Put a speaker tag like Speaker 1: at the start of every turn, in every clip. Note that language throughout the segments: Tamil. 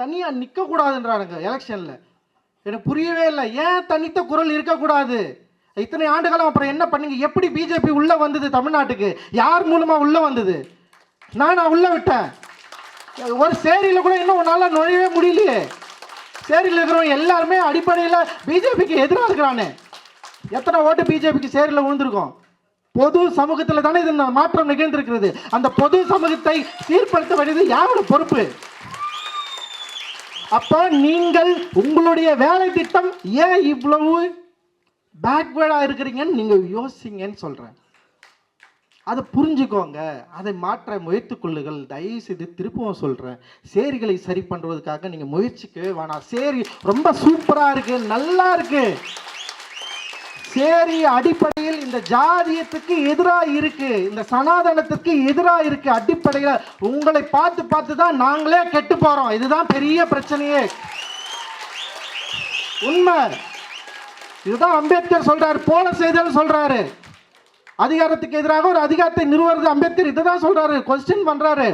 Speaker 1: தனியாக நிற்கக்கூடாதுன்றானுங்க எலெக்ஷனில். எனக்கு புரியவே இல்லை. ஏன் தனித்த குரல் இருக்கக்கூடாது? இத்தனை ஆண்டுகளும் அப்புறம் என்ன பண்ணீங்க? எப்படி பிஜேபி உள்ளே வந்தது தமிழ்நாட்டுக்கு? யார் மூலமாக உள்ளே வந்தது? நான் நான் உள்ளே விட்டேன். ஒரு சேரியில் கூட இன்னும் உன்னால் நுழையவே முடியலையே. சேரியில் இருக்கிறவங்க எல்லாருமே அடிப்படையில் பிஜேபிக்கு எதிராக இருக்கிறானே. எத்தனை ஓட்டு பிஜேபிக்கு சேரியில் விழுந்திருக்கோம்? பொது சமூகத்தில் தானே இது மாற்றம் நிகழ்ந்திருக்கிறது. அந்த பொது சமூகத்தை சீர்படுத்த வேண்டியது யாரோட பொறுப்பு? அப்போ நீங்கள் உங்களுடைய வேலை திட்டம் ஏன் இவ்வளவு பேக்வேர்டாக இருக்கிறீங்கன்னு நீங்கள் யோசிங்கன்னு சொல்கிறேன் அதை புரிஞ்சுக்கோங்க. அதை மாற்ற முயற்சி கொள்ளுங்கள். தயவு செய்து திருப்பவும் சொல்கிறேன் சேரிகளை சரி பண்ணுறதுக்காக நீங்கள் முயற்சிக்கவே வேணாம். சேரி ரொம்ப சூப்பராக இருக்குது நல்லா இருக்குது சேரி அடிப்படையில் இந்த ஜாதியத்துக்கு எதிராக இருக்கு இந்த சனாதனத்துக்கு எதிராக இருக்கு அடிப்படையில் உங்களை பார்த்து பார்த்து தான் நாங்களே கெட்டு போறோம். இதுதான் பெரிய பிரச்சனையே. உண்மை. இதுதான் அம்பேத்கர் சொல்றாரு போல செய்தல் சொல்றாரு. அதிகாரத்துக்கு எதிராக ஒரு அதிகாரத்தை நிறுவுறது அம்பேத்கர். இதுதான் சொல்றாரு கொஸ்டின் பண்றாரு.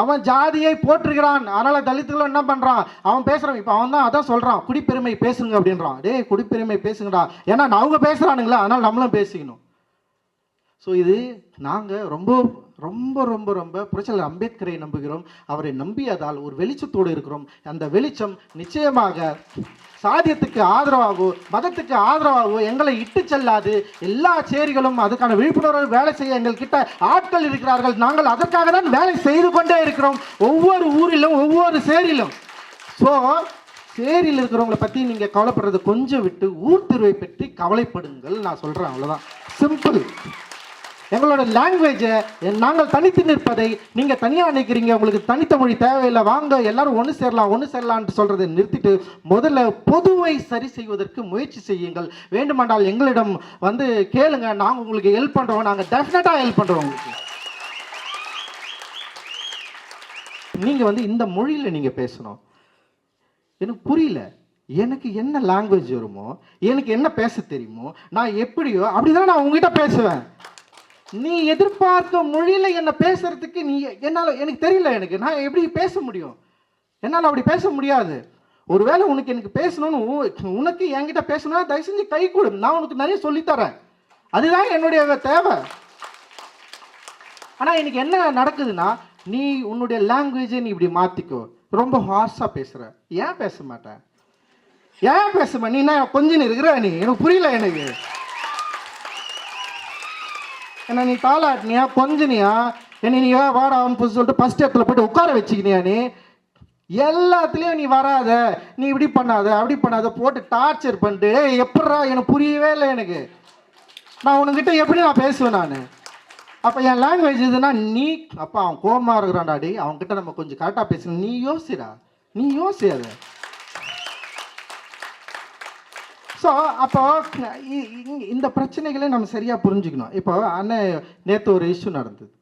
Speaker 1: அவன் ஜாதியை போற்றுகிறான். அதனால தலித்துகளும் என்ன பண்ணுறான் அவன் பேசுகிறான் இப்போ அவன் தான் அதான் சொல்கிறான் குடிப்பெருமை பேசுங்க அப்படின்றான். டேய் குடிப்பெருமை பேசுங்கடா. ஏன்னா அவங்க பேசுகிறானுங்களா அதனால் நம்மளும் பேசிக்கணும். ஸோ இது நாங்கள் ரொம்ப ரொம்ப ரொம்ப ரொம்ப புரட்சியாளர் அம்பேத்கரை நம்புகிறோம். அவரை நம்பியதால் ஒரு வெளிச்சத்தோடு இருக்கிறோம். அந்த வெளிச்சம் நிச்சயமாக சாதியத்துக்கு ஆதரவாகவோ மதத்துக்கு ஆதரவாகவோ எங்களை இட்டு செல்லாது. எல்லா சேரிகளும் அதுக்கான விழிப்புணர்வு வேலை செய்ய எங்கள்கிட்ட ஆட்கள் இருக்கிறார்கள். நாங்கள் அதற்காக தான் வேலை செய்து கொண்டே இருக்கிறோம். ஒவ்வொரு ஊரிலும் ஒவ்வொரு சேரிலும். ஸோ சேரியில் இருக்கிறவங்கள பற்றி நீங்கள் கவலைப்படுறதை கொஞ்சம் விட்டு ஊர் திருவை பற்றி கவலைப்படுங்கள். நான் சொல்கிறேன் அவ்வளோதான் சிம்பிள் எங்களோட லாங்குவேஜை நாங்கள் தனித்து நிற்பதை நீங்கள் தனியாக நினைக்கிறீங்க. உங்களுக்கு தனித்த மொழி தேவையில்லை. வாங்க எல்லாரும் ஒன்று சேரலாம் ஒன்று சேரலாம்னு சொல்கிறதை நிறுத்திட்டு முதல்ல பொதுவை சரி செய்வதற்கு முயற்சி செய்யுங்கள். வேண்டுமென்றால் எங்களிடம் வந்து கேளுங்க. நாங்கள் உங்களுக்கு ஹெல்ப் பண்ணுறோம் நாங்கள் டெஃபினட்டாக ஹெல்ப் பண்ணுறோம் உங்களுக்கு. நீங்கள் வந்து இந்த மொழியில் நீங்கள் பேசணும். எனக்கு புரியல. எனக்கு என்ன லாங்குவேஜ் வருமோ எனக்கு என்ன பேச தெரியுமோ நான் எப்படியோ அப்படிதான் நான் உங்ககிட்ட பேசுவேன். நீ எதிர்பார்த்த மொழியில் என்னை பேசுறதுக்கு நீ என்னால் எனக்கு தெரியல எனக்கு. நான் எப்படி பேச முடியும்? என்னால் அப்படி பேச முடியாது. ஒருவேளை உனக்கு எனக்கு பேசணும்னு உ- உனக்கு என்கிட்ட பேசணும்னா தயவு செஞ்சு கை கொடு. நான் உனக்கு நிறைய சொல்லித்தரேன் அதுதான் என்னுடைய தேவை. ஆனால் எனக்கு என்ன நடக்குதுன்னா நீ உன்னுடைய லாங்குவேஜை நீ இப்படி மாற்றிக்கோ ரொம்ப ஹார்ஸாக பேசுகிற ஏன் பேச மாட்டேன் ஏன் பேசுமா நீ நான் கொஞ்சம் இருக்கிற நீ? எனக்கு புரியல எனக்கு. என்ன நீ தாளாட்டினியா கொஞ்சனியா என்ன நீ "ஏ, வாடா புது சொல்லிட்டு ஃபஸ்ட் இடத்துல போயிட்டு உட்கார வச்சுக்கினியா நீ? எல்லாத்துலேயும் நீ வராத. நீ இப்படி பண்ணாத அப்படி பண்ணாத போட்டு டார்ச்சர் பண்ணிட்டு "ஏய், எப்பட்றா எனக்கு புரியவே இல்லை எனக்கு. நான் உனக்கிட்ட எப்படி நான் பேசுவேன் நான்? அப்போ என் லாங்குவேஜ் இதுனா நீ அப்போ அவன் கோமா இருக்கிறான்டாடி அவன்கிட்ட நம்ம கொஞ்சம் கரெக்டாக பேசணும். நீ யோசிடா. நீ யோசி அதை ஸோ அப்போ இ- இந்த பிரச்சனைகளை நம்ம சரியாக புரிஞ்சுக்கணும். இப்போ அண்ணன் நேற்று ஒரு இஷ்யூ நடந்தது.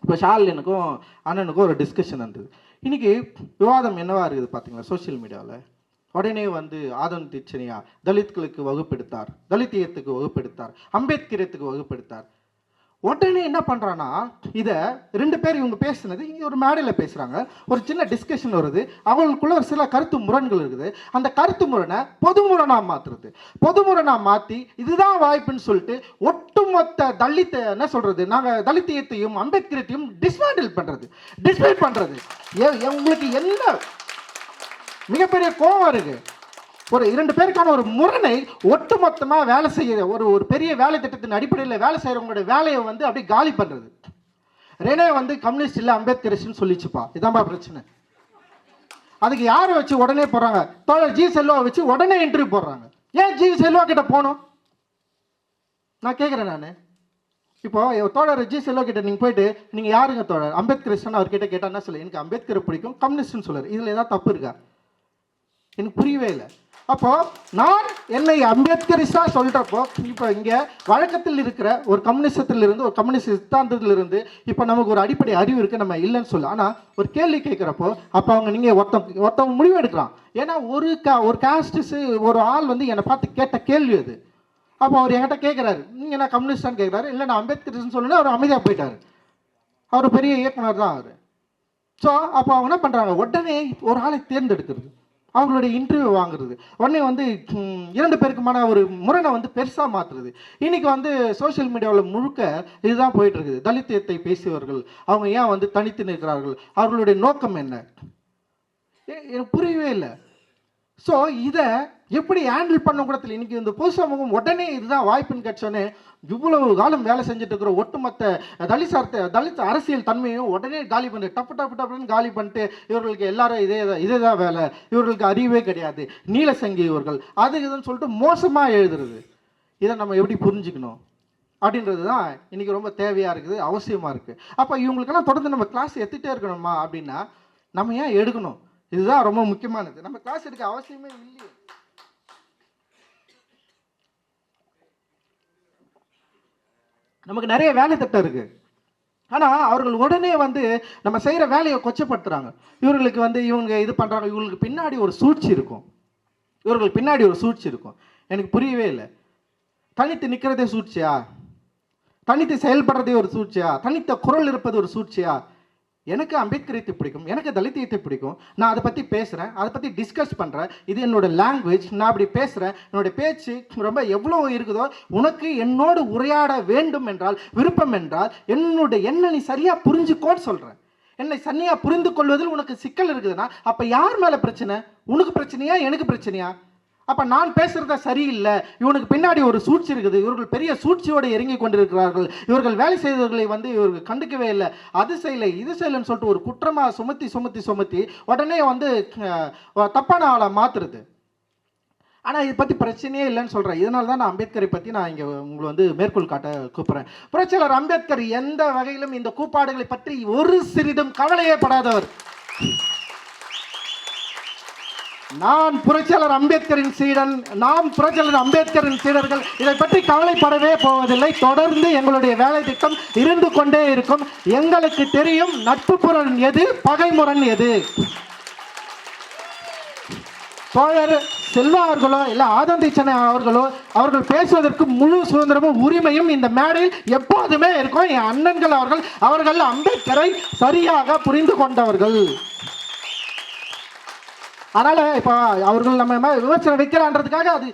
Speaker 1: இப்போ ஷாலினுக்கும் அண்ணனுக்கும் ஒரு டிஸ்கஷன் நடந்தது. இன்றைக்கி விவாதம் என்னவா இருக்குது பார்த்தீங்களா சோஷியல் மீடியாவில் உடனே வந்து ஆதன் தீட்சணியா தலித்களுக்கு வகுப்பெடுத்தார். தலித்தியத்துக்கு வகுப்பெடுத்தார். அம்பேத்கரியத்துக்கு வகுப்பெடுத்தார். உடனே என்ன பண்ணுறான்னா இதை ரெண்டு பேர் இவங்க பேசுனது இங்கே ஒரு மேடையில் பேசுகிறாங்க ஒரு சின்ன டிஸ்கஷன் வருது. அவங்களுக்குள்ள ஒரு சில கருத்து முரண்கள் இருக்குது. அந்த கருத்து முரணை பொது முரணாக மாற்றுறது பொது முரணாக மாற்றி இதுதான் வாய்ப்புன்னு சொல்லிட்டு ஒட்டுமொத்த தலித்த என்ன சொல்கிறது நாங்கள் தலித்தியத்தையும் அம்பேத்கரத்தையும் டிஸ்மேண்டில் பண்ணுறது டிஸ்மேட் பண்ணுறது உங்களுக்கு என்ன? மிகப்பெரிய கோபம் இருக்குது ஒரு இரண்டு பேருக்கான ஒரு முரணை ஒட்டுமொத்தமாக வேலை செய்ய ஒரு ஒரு பெரிய வேலை திட்டத்தின் அடிப்படையில் வேலை செய்கிறவங்களோட வேலையை வந்து அப்படியே காலி பண்ணுறது ரெனே வந்து கம்யூனிஸ்ட் இல்லை அம்பேத்கரிஸ்ட்னு சொல்லிச்சுப்பா. இதான்பா பிரச்சனை. அதுக்கு யாரை வச்சு உடனே போடுறாங்க? தோழர் ஜி செல்வா வச்சு உடனே இன்டர்வியூ போடுறாங்க. ஏன் ஜி செல்வா கிட்ட போகணும்? நான் கேட்குறேன் நான். இப்போ தோழர் ஜி செல்வா கிட்ட நீங்கள் போயிட்டு நீங்கள் யாருங்க தோழர்? அம்பேத்கரிஸ்டன் அவர்கிட்ட கேட்டால் என்ன சொல்லு எனக்கு அம்பேத்கரை பிடிக்கும் கம்யூனிஸ்ட்னு சொல்லுவார். இதில் ஏதாவது தப்பு இருக்கா? எனக்கு புரியவே இல்லை. அப்போ நான் என்னை அம்பேத்கரிஸ்டா சொல்றப்போ இப்போ இங்க வழக்கத்தில் இருக்கிற ஒரு கம்யூனிசத்தில் இருந்து ஒரு கம்யூனிஸ்ட் சித்தாந்தத்தில் இருந்து இப்போ நமக்கு ஒரு அடிப்படை அறிவு இருக்கு நம்ம இல்லைன்னு சொல்லலாம் ஆனா ஒரு கேள்வி கேட்குறப்போ அப்போ அவங்க நீங்க ஒருத்தவங்க ஒருத்தவங்க முடிவு எடுக்கலாம் ஏன்னா ஒரு கா ஒரு காஸ்டிஸ் ஒரு ஆள் வந்து என்னை பார்த்து கேட்ட கேள்வி அது. அப்போ அவர் என்கிட்ட கேட்குறாரு நீங்க என்ன கம்யூனிஸ்டான்னு கேட்குறாரு? இல்லை நான் அம்பேத்கரிஸ்ட்னு சொல்லணும் அவர் அமைதியாக போயிட்டாரு. அவர் பெரிய இயக்குனர் தான் அவர். ஸோ அப்போ அவங்க என்ன பண்ணுறாங்க உடனே ஒரு ஆளை தேர்ந்தெடுக்கிறது. அவங்களுடைய இன்டர்வியூ வாங்குறது. உடனே வந்து இரண்டு பேருக்குமான ஒரு முரணை வந்து பெருசாக மாற்றுறது இன்னைக்கு வந்து சோஷியல் மீடியாவில் முழுக்க இதுதான் போயிட்டுருக்குது. தலித்தியத்தை பேசியவர்கள் அவங்க ஏன் வந்து தனித்து நிற்கிறார்கள்? அவர்களுடைய நோக்கம் என்ன? ஏ- எனக்கு புரியவே இல்லை. ஸோ இதை எப்படி ஹேண்டில் பண்ண கூட தெரியல இந்த பொது சமூகம் உடனே இதுதான் வாய்ப்புன்னு கேட்டோன்னே இவ்வளவு காலம் வேலை செஞ்சுட்டு இருக்கிற ஒட்டுமொத்த தலித் சார்த்த தலித் அரசியல் தன்மையும் உடனே காலி பண்ணு டப்பு டப்பு டப்புன்னு காலி பண்ணிட்டு இவர்களுக்கு எல்லாரும் இதே தான் இதே தான் வேலை. இவர்களுக்கு அறிவே கிடையாது. நீலசங்கி இவர்கள். அது இதுன்னு சொல்லிட்டு மோசமாக எழுதுறது. இதை நம்ம எப்படி புரிஞ்சுக்கணும்? அப்படின்றது தான் இன்றைக்கி ரொம்ப தேவையாக இருக்குது அவசியமாக இருக்குது அப்போ இவங்களுக்கெல்லாம் தொடர்ந்து நம்ம கிளாஸ் எடுத்துகிட்டே இருக்கணுமா அப்படின்னா நம்ம ஏன் எடுக்கணும்? இதுதான் ரொம்ப முக்கியமானது. நம்ம கிளாஸ் எடுக்க அவசியமே இல்லையே. நமக்கு நிறைய வேலை திட்டம் இருக்கு. ஆனால் அவர்கள் உடனே வந்து நம்ம செய்கிற வேலையை கொச்சப்படுத்துகிறாங்க இவர்களுக்கு வந்து இவங்க இது பண்ணுறாங்க இவங்களுக்கு பின்னாடி ஒரு சூழ்ச்சி இருக்கும். இவர்களுக்கு பின்னாடி ஒரு சூழ்ச்சி இருக்கும். எனக்கு புரியவே இல்லை. தனித்து நிற்கிறதே சூழ்ச்சியா? தனித்து செயல்படுறதே ஒரு சூழ்ச்சியா? தனித்த குரல் இருப்பது ஒரு சூழ்ச்சியா? எனக்கு அம்பேத்கரியத்தை பிடிக்கும் எனக்கு தலித்தியத்தை பிடிக்கும். நான் அதை பற்றி பேசுகிறேன் அதை பற்றி டிஸ்கஸ் பண்ணுறேன் இது என்னோடய லாங்குவேஜ் நான் அப்படி பேசுகிறேன் என்னோட பேச்சு ரொம்ப எவ்வளோ இருக்குதோ உனக்கு என்னோடு உரையாட வேண்டும் என்றால் விருப்பம் என்றால் என்னோட என்ன நீ சரியாக புரிஞ்சுக்கோன்னு சொல்கிறேன் என்னை சன்னியாக புரிந்து கொள்வதில் உனக்கு சிக்கல் இருக்குதுன்னா அப்போ யார் மேலே பிரச்சனை? உனக்கு பிரச்சனையா எனக்கு பிரச்சனையா? அப்ப நான் பேசுறத சரியில்லை. இவனுக்கு பின்னாடி ஒரு சூழ்ச்சி இருக்குது. இவர்கள் பெரிய சூழ்ச்சியோடு இறங்கி கொண்டிருக்கிறார்கள். இவர்கள் வேலை செய்தவர்களை வந்து இவர்கள் கண்டுக்கவே இல்லை. அது செய்யலை இது செய்யலைன்னு சொல்லிட்டு ஒரு குற்றமாக சுமத்தி சுமத்தி சுமத்தி உடனே வந்து தப்பான ஆளை மாத்துறது. ஆனால் இதை பற்றி பிரச்சனையே இல்லைன்னு சொல்கிறேன் இதனால தான் நான் அம்பேத்கரை பற்றி நான் இங்கே உங்களை வந்து மேற்கோள் காட்ட கூப்பிட்றேன். புரட்சியாளர் அம்பேத்கர் எந்த வகையிலும் இந்த கூப்பாடுகளை பற்றி ஒரு சிறிதும் கவலையே படாதவர். நான் புரட்சியாளர் அம்பேத்கரின் சீடன் நாம் புரட்சியாளர் அம்பேத்கரின் சீடர்கள் இதை பற்றி கவலைப்படவே போவதில்லை. தொடர்ந்து எங்களுடைய வேலை திட்டம் இருந்து கொண்டே இருக்கும். எங்களுக்கு தெரியும் நட்பு புறன் எது பகைமுரண் எது. தோழர் செல்வா அவர்களோ இல்லை ஆதந்தீச்சனை அவர்களோ அவர்கள் பேசுவதற்கு முழு சுதந்திரமும் உரிமையும் இந்த மேடையில் எப்போதுமே இருக்கும். என் அண்ணன்கள் அவர்கள் அவர்கள் அம்பேத்கரை சரியாக புரிந்து கொண்டவர்கள். அதனால இப்போ அவர்கள் நம்ம விமர்சனம் வைக்கிறான்றதுக்காக அது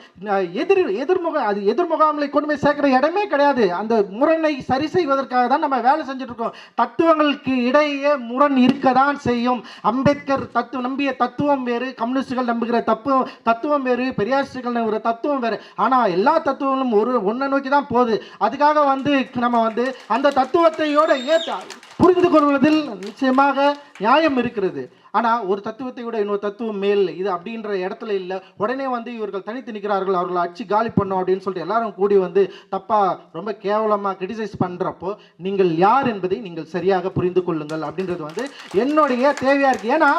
Speaker 1: எதிர் எதிர்முக அது எதிர்முகாமலை கொண்டு போய் சேர்க்கிற இடமே கிடையாது. அந்த முரணை சரி செய்வதற்காக தான் நம்ம வேலை செஞ்சுட்ருக்கோம் தத்துவங்களுக்கு இடையே முரண் இருக்க தான் செய்யும். அம்பேத்கர் தத்துவம் நம்பிய தத்துவம் வேறு கம்யூனிஸ்டுகள் நம்புகிற தத்துவம் தத்துவம் வேறு பெரியாரிஸ்டுகள் நம்புகிற தத்துவம் வேறு. ஆனால் எல்லா தத்துவங்களும் ஒரு ஒன்றை நோக்கி தான் போகுது. அதுக்காக வந்து நம்ம வந்து அந்த தத்துவத்தையோடு ஏற்ற புரிந்து கொள்வதில் நிச்சயமாக நியாயம் இருக்கிறது. ஆனால் ஒரு தத்துவத்தை விட இன்னொரு தத்துவம் மேல் இது அப்படின்ற இடத்துல இல்லை. உடனே வந்து இவர்கள் தனித்து நிற்கிறார்கள் அவர்களை அச்சு காலி பண்ணோம் அப்படின்னு சொல்லிட்டு எல்லாரும் கூடி வந்து தப்பாக ரொம்ப கேவலமாக கிரிட்டிசைஸ் பண்ணுறப்போ நீங்கள் யார் என்பதை நீங்கள் சரியாக புரிந்து கொள்ளுங்கள் அப்படின்றது வந்து என்னுடைய தேவையாக இருக்குது ஏன்னா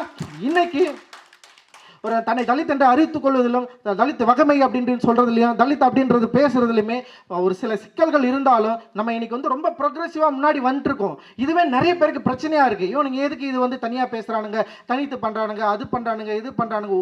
Speaker 1: இன்னைக்கு ஒரு தன்னை தலித் என்று அறிவித்துக் கொள்வதிலும் தலித் வகமை அப்படின்ட்டு சொல்கிறதுலையும் தலித் அப்படின்றது பேசுறதுலையுமே ஒரு சில சிக்கல்கள் இருந்தாலும் நம்ம இன்னைக்கு வந்து ரொம்ப ப்ரோக்ரெசிவாக முன்னாடி வந்துட்டுருக்கோம் இதுவே நிறைய பேருக்கு பிரச்சனையா இருக்கு. இவனுங்க எதுக்கு இது வந்து தனியாக பேசுறானுங்க? தனித்து பண்றானுங்க அது பண்றானுங்க இது பண்றானுங்க.